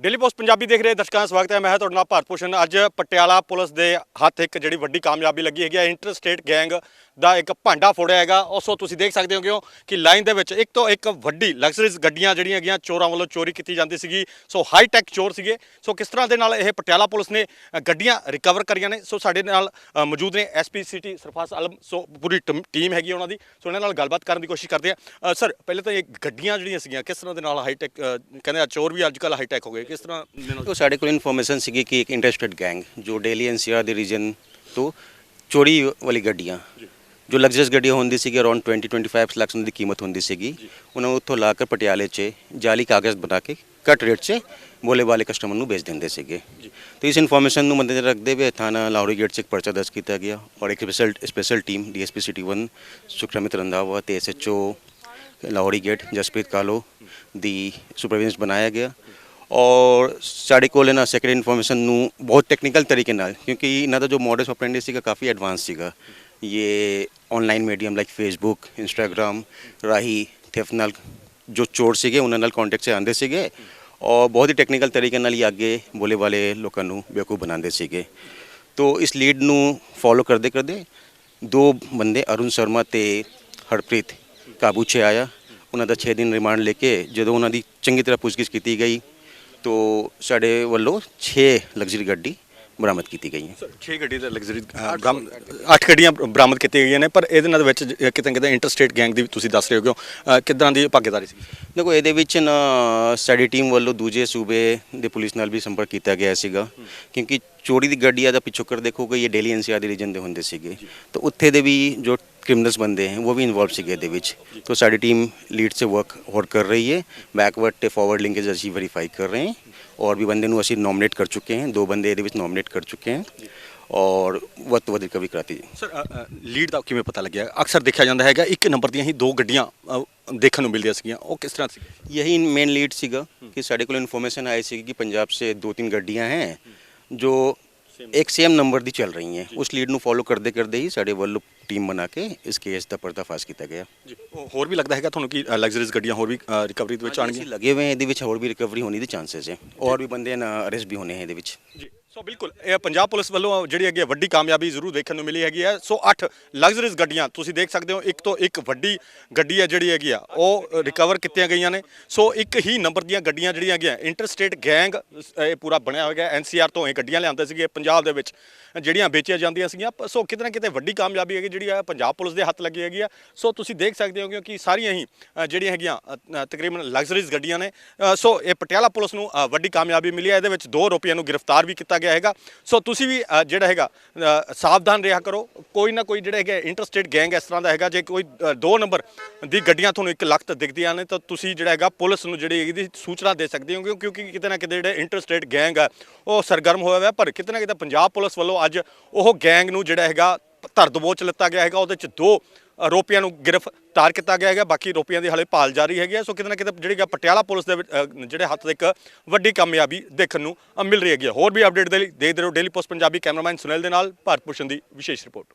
Daily post Punjabi ਦੇਖ ਰਹੇ ਦਰਸ਼ਕਾਂ ਦਾ ਸਵਾਗਤ ਹੈ। ਮੈਂ ਹਾਂ ਤੁਹਾਡਾ ਨਾਲ ਭਾਰਤ ਭੂਸ਼ਣ। ਅੱਜ ਪਟਿਆਲਾ ਪੁਲਿਸ ਦੇ ਹੱਥ ਇੱਕ ਜਿਹੜੀ ਵੱਡੀ ਕਾਮਯਾਬੀ ਲੱਗੀ ਹੈਗੀ ਹੈ ਇੰਟਰ ਸਟੇਟ ਗੈਂਗ ਦਾ ਇੱਕ ਭਾਂਡਾ ਫੋੜਿਆ ਹੈਗਾ। ਉਸੋ ਤੁਸੀਂ ਦੇਖ ਸਕਦੇ ਹੋ ਕਿਉਂ ਕਿ ਲਾਈਨ ਦੇ ਵਿੱਚ ਇੱਕ ਤੋਂ ਇੱਕ ਵੱਡੀ ਲਗਜ਼ਰੀਜ਼ ਗੱਡੀਆਂ ਜਿਹੜੀਆਂ ਹੈਗੀਆਂ, ਚੋਰਾਂ ਵੱਲੋਂ ਚੋਰੀ ਕੀਤੀ ਜਾਂਦੀ ਸੀਗੀ। ਸੋ ਹਾਈ ਟੈਕ ਚੋਰ ਸੀਗੇ। ਸੋ ਕਿਸ ਤਰ੍ਹਾਂ ਦੇ ਨਾਲ ਇਹ ਪਟਿਆਲਾ ਪੁਲਿਸ ਨੇ ਗੱਡੀਆਂ ਰਿਕਵਰ ਕਰੀਆਂ ਨੇ? ਸੋ ਸਾਡੇ ਨਾਲ ਮੌਜੂਦ ਨੇ ਐਸਪੀ ਸਿਟੀ ਸਰਫਾਸ ਆਲਮ। ਸੋ ਪੂਰੀ ਟਮ- ਟੀਮ ਹੈਗੀ ਉਹਨਾਂ ਦੀ। ਸੋ ਇਹਨਾਂ ਨਾਲ ਗੱਲਬਾਤ ਕਰਨ ਦੀ ਕੋਸ਼ਿਸ਼ ਕਰਦੇ ਆ। ਸਰ ਪਹਿਲੇ ਤਾਂ ਇਹ ਗੱਡੀਆਂ ਜਿਹੜੀਆਂ ਸੀਗੀਆਂ, ਕਿਸ ਤਰ੍ਹਾਂ ਦੇ ਨਾਲ ਹਾਈ ਟੈਕ ਕਹਿੰਦੇ ਆ ਚੋਰ ਵੀ ਅੱਜ ਕੱਲ੍ਹ ਹਾਈ ਟੈਕ ਹੋ ਗਏ। ਕਿਸ ਤਰ੍ਹਾਂ ਉਹ ਸਾਡੇ ਕੋਲ ਇਨਫੋਰਮੇਸ਼ਨ ਸੀਗੀ ਕਿ ਇੱਕ ਇੰਟਰਸਟਡ ਗੈਂਗ ਜੋ ਡੇਲੀ ਐਨਸੀਆਰ ਦੇ ਰੀਜਨ ਤੋਂ ਚੋਰੀ ਵਾਲੀ ਗੱਡੀਆਂ ਜੋ। ਲਗਜ਼ਰੀਅਸ ਗੱਡੀਆਂ ਹੁੰਦੀ ਸੀਗੀ ਅਰਾਊਂਡ 20 25 ਲੱਖ ਦੀ ਕੀਮਤ ਹੁੰਦੀ ਸੀਗੀ। ਉਹਨਾਂ ਨੂੰ ਉੱਥੋਂ ਲਾ ਕੇ ਪਟਿਆਲੇ 'ਚ ਜਾਲੀ ਕਾਗਜ਼ ਬਣਾ ਕੇ ਘੱਟ ਰੇਟ 'ਚ ਬੋਲੇ ਵਾਲੇ ਕਸਟਮਰ ਨੂੰ ਵੇਚ ਦਿੰਦੇ ਸੀਗੇ। ਤੇ ਇਸ ਇਨਫੋਰਮੇਸ਼ਨ ਨੂੰ ਮੱਦੇਨਜ਼ਰ ਰੱਖਦੇ ਹੋਏ ਥਾਣਾ ਲਾਹੌਰੀ ਗੇਟ 'ਚ ਇੱਕ ਪਰਚਾ ਦਰਜ ਕੀਤਾ ਗਿਆ ਔਰ ਇੱਕ special special team DSP city 1 Sukhramit Randhawa ਤੇ ਐਸਐਚਓ ਲਾਹੌਰੀ ਗੇਟ ਜਸਪ੍ਰੀਤ ਕਾਲੋ ਦੀ ਸੁਪਰਵਾਈਜ਼ਰ ਬਣਾਇਆ ਗਿਆ। ਔਰ ਸਾਡੇ ਕੋਲ ਇਹਨਾਂ ਸੈਕੰਡ ਇਨਫੋਰਮੇਸ਼ਨ ਨੂੰ ਬਹੁਤ ਟੈਕਨੀਕਲ ਤਰੀਕੇ ਨਾਲ, ਕਿਉਂਕਿ ਇਹਨਾਂ ਦਾ ਜੋ ਮੋਡਸ ਆਪਰੈਂਡੀ ਸੀਗਾ ਕਾਫੀ ਐਡਵਾਂਸ ਸੀਗਾ। ਇਹ online medium like Facebook Instagram ਰਾਹੀਂ ਥੈਫਟ ਨਾਲ ਜੋ ਚੋਰ ਸੀਗੇ, ਉਹਨਾਂ ਨਾਲ ਕੰਟੈਕਟ 'ਚ ਆਉਂਦੇ ਸੀਗੇ ਔਰ ਬਹੁਤ ਹੀ ਟੈਕਨੀਕਲ ਤਰੀਕੇ ਨਾਲ ਹੀ ਅੱਗੇ ਬੋਲੇ ਵਾਲੇ ਲੋਕਾਂ ਨੂੰ ਬੇਵਕੂਫ ਬਣਾਉਂਦੇ ਸੀਗੇ। ਤੋ ਇਸ ਲੀਡ ਨੂੰ ਫੋਲੋ ਕਰਦੇ ਕਰਦੇ ਦੋ ਬੰਦੇ, ਅਰੁਣ ਸ਼ਰਮਾ ਤੇ ਹਰਪ੍ਰੀਤ ਕਾਬੂ 'ਚ ਆਇਆ। ਉਹਨਾਂ ਦਾ 6 ਦਿਨ ਰਿਮਾਂਡ ਲੈ ਕੇ ਜਦੋਂ ਉਹਨਾਂ ਦੀ ਚੰਗੀ ਤਰ੍ਹਾਂ ਪੁੱਛਗਿੱਛ ਕੀਤੀ ਗਈ ਤੋ ਸਾਡੇ ਵੱਲੋਂ 6 ਲਗਜ਼ਰੀ ਗੱਡੀ ਬਰਾਮਦ ਕੀਤੀ ਗਈ ਹੈ। 6 ਗੱਡੀ ਦਾ ਲਗਜ਼ਰੀ 8 ਗੱਡੀਆਂ ਬਰਾਮਦ ਕੀਤੀਆਂ ਗਈਆਂ ਨੇ ਪਰ ਇਹਦੇ ਨਾਲ ਵਿੱਚ ਕਿਤੇ ਕਿਤੇ ਇੰਟਰਸਟੇਟ ਗੈਂਗ ਦੀ ਵੀ ਤੁਸੀਂ ਦੱਸ ਰਹੇ ਹੋ ਕਿਉਂ? ਕਿਦਾਂ ਦੀ ਭਾਗੀਦਾਰੀ ਸੀ? ਦੇਖੋ ਇਹਦੇ ਵਿੱਚ ਨਾ ਸਾਡੀ ਟੀਮ ਵੱਲੋਂ ਦੂਜੇ ਸੂਬੇ ਦੇ ਪੁਲਿਸ ਨਾਲ ਵੀ ਸੰਪਰਕ ਕੀਤਾ ਗਿਆ ਸੀਗਾ ਕਿਉਂਕਿ ਚੋਰੀ ਦੀ ਗੱਡੀਆਂ ਦਾ ਪਿਛੋਕਰ ਦੇਖੋਗੇ ਇਹ ਡੇਲੀ ਐਨਸੀਆਰ ਦੇ ਰੀਜਨ ਦੇ ਹੁੰਦੇ ਸੀਗੇ। ਤਾਂ ਉੱਥੇ ਦੇ ਵੀ ਜੋ ਕ੍ਰਿਮੀਨਲਸ ਬੰਦੇ ਹਨ ਉਹ ਵੀ ਇਨਵੋਲਵ ਸੀਗੇ ਇਹਦੇ ਵਿੱਚ ਤਾਂ ਸਾਡੀ ਟੀਮ ਲੀਡ ਸੇ ਵਰਕ ਹੋਰ ਕਰ ਰਹੀ ਹੈ ਬੈਕਵਰਡ ਤੇ ਫਾਰਵਰਡ ਲਿੰਕੇਜ ਅਸੀਂ ਵੈਰੀਫਾਈ ਕਰ ਰਹੇ ਹਾਂ ਔਰ ਵੀ ਬੰਦੇ ਨੂੰ ਅਸੀਂ ਨੋਮੀਨੇਟ ਕਰ ਚੁੱਕੇ ਹਾਂ ਦੋ ਬੰਦੇ ਇਹਦੇ ਵਿੱਚ ਨੋਮੀਨੇਟ ਕਰ ਚੁੱਕੇ ਹਾਂ ਔਰ ਵੱਧ ਤੋਂ ਵੱਧ ਰਿਕਵਰੀ ਕਰਾਤੀ ਜੀ ਸਰ ਲੀਡ ਦਾ ਕਿਵੇਂ ਪਤਾ ਲੱਗਿਆ ਅਕਸਰ ਦੇਖਿਆ ਜਾਂਦਾ ਹੈਗਾ ਇੱਕ ਨੰਬਰ ਦੀਆਂ ਹੀ ਦੋ ਗੱਡੀਆਂ ਅ, ਦੇਖਣ ਨੂੰ ਮਿਲਦੀਆਂ ਸੀਗੀਆਂ ਉਹ ਕਿਸ ਤਰ੍ਹਾਂ ਸੀ यही मेन लीड सीगा कि साढ़े को इन्फॉर्मेशन आई सी कि पंजाब से दो तीन गड्डियां हैं जो ਇੱਕ ਸੇਮ ਨੰਬਰ ਦੀ ਚੱਲ ਰਹੀ ਹੈ। ਉਸ ਲੀਡ ਨੂੰ ਫੋਲੋ ਕਰਦੇ ਕਰਦੇ ਹੀ ਸਾਡੇ ਵੱਲੋਂ ਟੀਮ ਬਣਾ ਕੇ ਇਸ ਕੇਸ ਦਾ ਪਰਦਾਫਾਸ਼ ਕੀਤਾ ਗਿਆ। ਹੋਰ ਵੀ ਲੱਗਦਾ ਹੈਗਾ ਤੁਹਾਨੂੰ ਕਿ ਲਗਜ਼ਰੀਜ਼ ਗੱਡੀਆਂ ਹੋਰ ਵੀ ਰਿਕਵਰੀ ਦੇ ਵਿੱਚ ਆਣਗੀਆਂ ਲੱਗੇ ਹੋਏ ਇਹਦੇ ਵਿੱਚ ਹੋਰ ਵੀ ਰਿਕਵਰੀ ਹੋਣੀ ਦੇ ਚਾਂਸਸ ਹੈ। ਔਰ ਵੀ ਬੰਦੇ ਅਰੈਸਟ ਵੀ ਹੋਣੇ ਹੈ ਇਹਦੇ ਵਿੱਚ। ਸੋ ਬਿਲਕੁਲ, ਇਹ ਪੰਜਾਬ ਪੁਲਿਸ ਵੱਲੋਂ ਜਿਹੜੀ ਹੈਗੀ ਹੈ ਵੱਡੀ ਕਾਮਯਾਬੀ ਜ਼ਰੂਰ ਦੇਖਣ ਨੂੰ ਮਿਲੀ ਹੈਗੀ ਹੈ ਸੋ 8 ਲਗਜ਼ਰੀਜ਼ ਗੱਡੀਆਂ, ਤੁਸੀਂ ਦੇਖ ਸਕਦੇ ਹੋ, ਇੱਕ ਤੋਂ ਇੱਕ ਵੱਡੀ ਗੱਡੀ ਹੈ ਜਿਹੜੀ ਹੈਗੀ ਆ, ਉਹ ਰਿਕਵਰ ਕੀਤੀਆਂ ਗਈਆਂ ਨੇ। ਸੋ ਇੱਕ ਹੀ ਨੰਬਰ ਦੀਆਂ ਗੱਡੀਆਂ ਜਿਹੜੀਆਂ ਹੈਗੀਆਂ ਇੰਟਰਸਟੇਟ ਗੈਂਗ ਇਹ ਪੂਰਾ ਬਣਿਆ ਹੋਇਆ ਹੈ ਐਨਸੀਆਰ ਤੋਂ ਇਹ ਗੱਡੀਆਂ ਲਿਆਉਂਦੇ ਸੀਗੇ ਪੰਜਾਬ ਦੇ ਵਿੱਚ, ਜਿਹੜੀਆਂ ਵੇਚੀਆਂ ਜਾਂਦੀਆਂ ਸੀਗੀਆਂ। ਪ- ਸੋ ਕਿਤੇ ਨਾ ਕਿਤੇ ਵੱਡੀ ਕਾਮਯਾਬੀ ਹੈਗੀ ਜਿਹੜੀ ਆ ਪੰਜਾਬ ਪੁਲਿਸ ਦੇ ਹੱਥ ਲੱਗੀ ਹੈਗੀ ਆ। ਸੋ ਤੁਸੀਂ ਦੇਖ ਸਕਦੇ ਹੋ ਕਿ ਸਾਰੀਆਂ ਹੀ ਜਿਹੜੀਆਂ ਹੈਗੀਆਂ ਤਕਰੀਬਨ ਲਗਜ਼ਰੀਜ਼ ਗੱਡੀਆਂ ਨੇ। ਸੋ ਇਹ ਪਟਿਆਲਾ ਪੁਲਿਸ ਨੂੰ ਵੱਡੀ ਕਾਮਯਾਬੀ ਮਿਲੀ ਹੈ ਇਹਦੇ ਵਿੱਚ ਦੋ ਆਰੋਪੀਆਂ ਨੂੰ ਗ੍ਰਿਫਤਾਰ ਵੀ ਕੀਤਾ ਗਿਆ। ਹੈਗਾ। ਸੋ ਤੁਸੀਂ ਵੀ ਜਿਹੜਾ ਹੈਗਾ ਸਾਵਧਾਨ ਰਿਹਾ ਕਰੋ। ਕੋਈ ਨਾ ਕੋਈ ਜਿਹੜਾ ਹੈਗਾ ਇੰਟਰਸਟੇਟ ਗੈਂਗ ਇਸ ਤਰ੍ਹਾਂ ਦਾ ਹੈਗਾ ਜੇ ਕੋਈ ਅ, ਦੋ ਨੰਬਰ ਦੀ ਗੱਡੀਆਂ ਤੁਹਾਨੂੰ ਇੱਕ ਲੱਖ ਤੱਕ ਦਿਖਦੀਆਂ ਨੇ ਤਾਂ ਤੁਸੀਂ ਜਿਹੜਾ ਹੈਗਾ ਪੁਲਿਸ ਨੂੰ ਜਿਹੜੀ ਇਹਦੀ ਸੂਚਨਾ ਦੇ ਸਕਦੇ ਹੋ ਕਿਉਂ- ਕਿਉਂਕਿ ਕਿਤੇ ਨਾ ਕਿਤੇ ਜਿਹੜਾ ਇੰਟਰਸਟੇਟ ਗੈਂਗ ਹੈ ਉਹ ਸਰਗਰਮ ਹੋਇਆ ਹੋਇਆ ਪਰ ਕਿਤੇ ਨਾ ਕਿਤੇ ਪੰਜਾਬ ਪੁਲਿਸ ਵੱਲੋਂ ਅੱਜ ਉਹ ਗੈਂਗ ਨੂੰ ਜਿਹੜਾ ਹੈਗਾ ਧਰ ਦਬੋਚ ਲਿੱਤਾ ਗਿਆ ਹੈਗਾ ਉਹਦੇ ਚ ਦੋ ਆਰੋਪੀਆਂ ਨੂੰ ਗ੍ਰਿਫਤਾਰ ਕੀਤਾ ਗਿਆ ਹੈਗਾ, ਬਾਕੀ ਆਰੋਪੀਆਂ ਦੀ ਹਾਲੇ ਭਾਲ ਜਾਰੀ ਹੈਗੀ ਹੈ। ਸੋ ਕਿਤੇ ਨਾ ਕਿਤੇ ਜਿਹੜੀ ਗਾ ਪਟਿਆਲਾ ਪੁਲਿਸ ਦੇ ਜਿਹੜੇ ਹੱਥ ਇੱਕ ਵੱਡੀ ਕਾਮਯਾਬੀ ਦੇਖਣ ਨੂੰ ਮਿਲ ਰਹੀ ਹੈਗੀ ਹੈ ਹੋਰ ਵੀ ਅਪਡੇਟ ਦੇ ਲਈ ਦੇਖਦੇ ਰਹੋ daily post Punjabi cameraman Sunil ਦੇ ਨਾਲ, ਭਾਰਤ ਭੂਸ਼ਣ ਦੀ ਵਿਸ਼ੇਸ਼ ਰਿਪੋਰਟ।